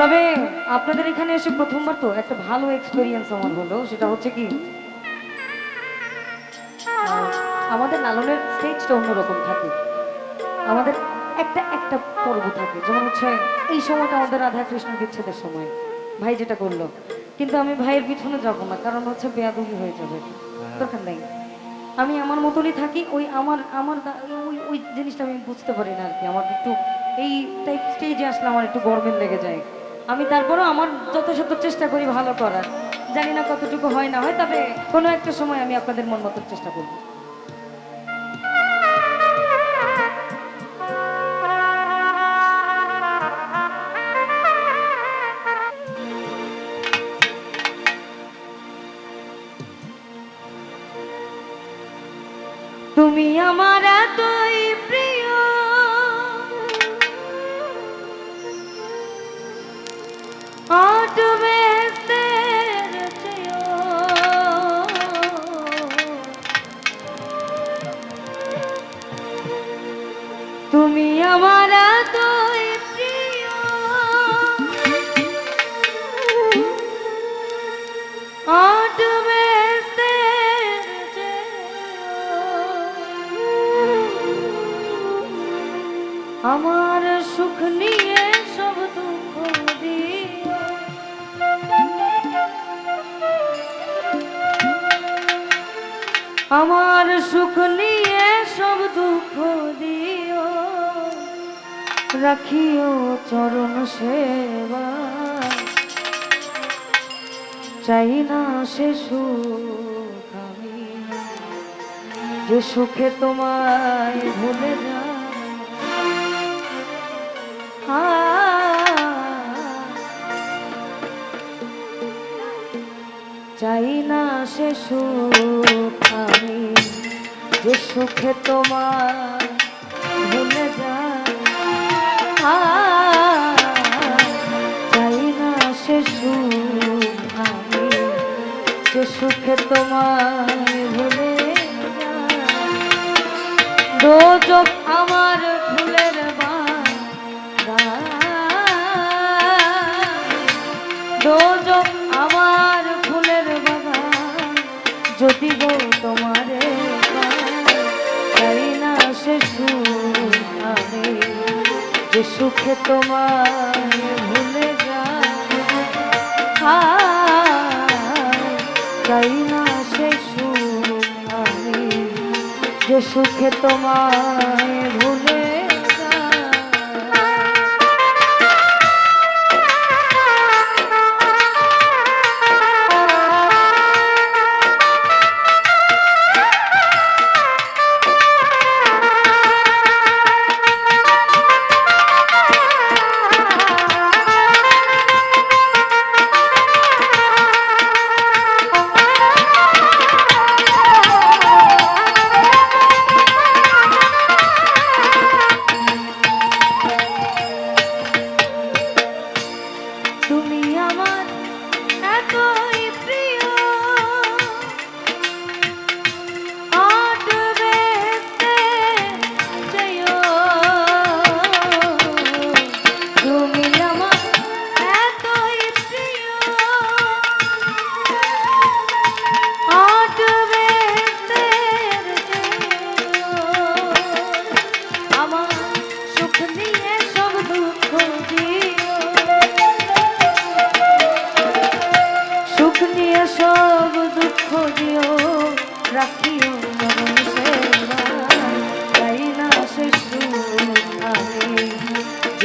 তবে আপনাদের এখানে এসে প্রথমবার তো একটা ভালো এক্সপিরিয়েন্স আমার হলো সেটা হচ্ছে কি আমাদের লালনের স্টেজটা অন্যরকম থাকে। আমাদের একটা একটা পর্ব থাকে যেমন হচ্ছে এই সময়টা আমাদের রাধা কৃষ্ণ বিচ্ছেদের সময় ভাই যেটা করল। কিন্তু আমি ভাইয়ের পিছনে যাব না কারণ হচ্ছে বেয়াদুবি হয়ে যাবে দরকার নেই। আমি আমার মতনই থাকি ওই আমার আমার ওই ওই জিনিসটা আমি বুঝতে পারি না আর কি আমার একটু এই টাইপ স্টেজে আসলে আমার একটু গরমের লেগে যায়। আমি তারপরেও আমার যথাসাধ্য চেষ্টা করি ভালো করার। জানি না কতটুকু হয় না হয়, তবে কোনো একটা সময় আমি আপনাদের মন মতো চেষ্টা করব। তুমি আমার এতই প্রিয় Oh, do me. আমার সুখ নিয়ে সব দুঃখ দিও। রাখিও চরণ সেবা। চাই না সে সুখ আমি। যে সুখে তোমায় ভুলে যা চাই না সে সুখ আমি। যে সুখে তোমার ভুলে যা চাই না সে সুখ আমি। যে সুখে তোমার ভুলে দোজক আমার ফুলের বাগান। দোজক যদি গো তোমারে চাই না সে সুখ আমি যে সুখে তোমার ভুলে যা চাই না সে সুখ আমি যে সুখে তোমায় ভুলে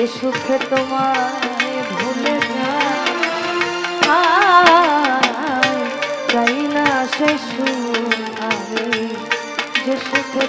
যে সুখে তোমায় ভুলে যাই না সে সুখ যে সুখে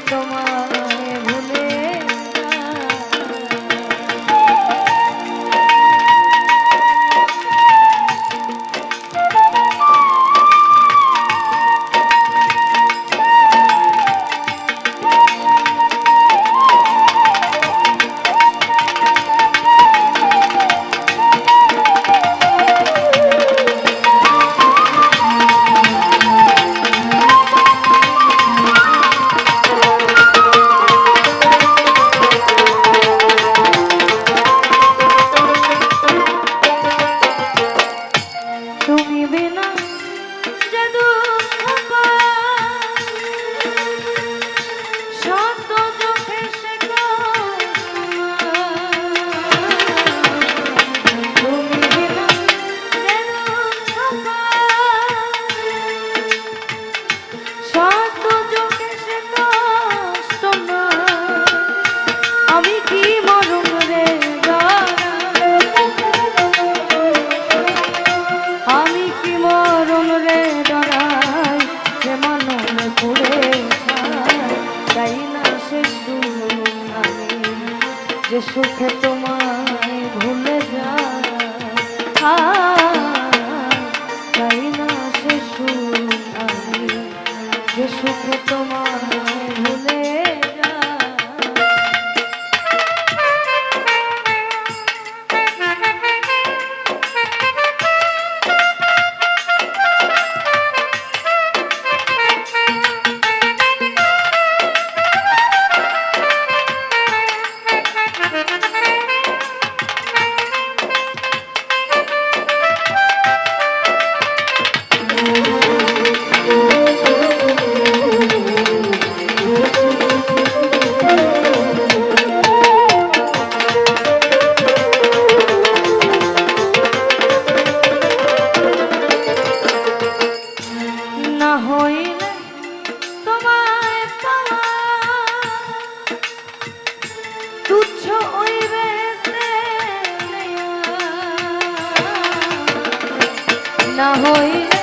না হইলে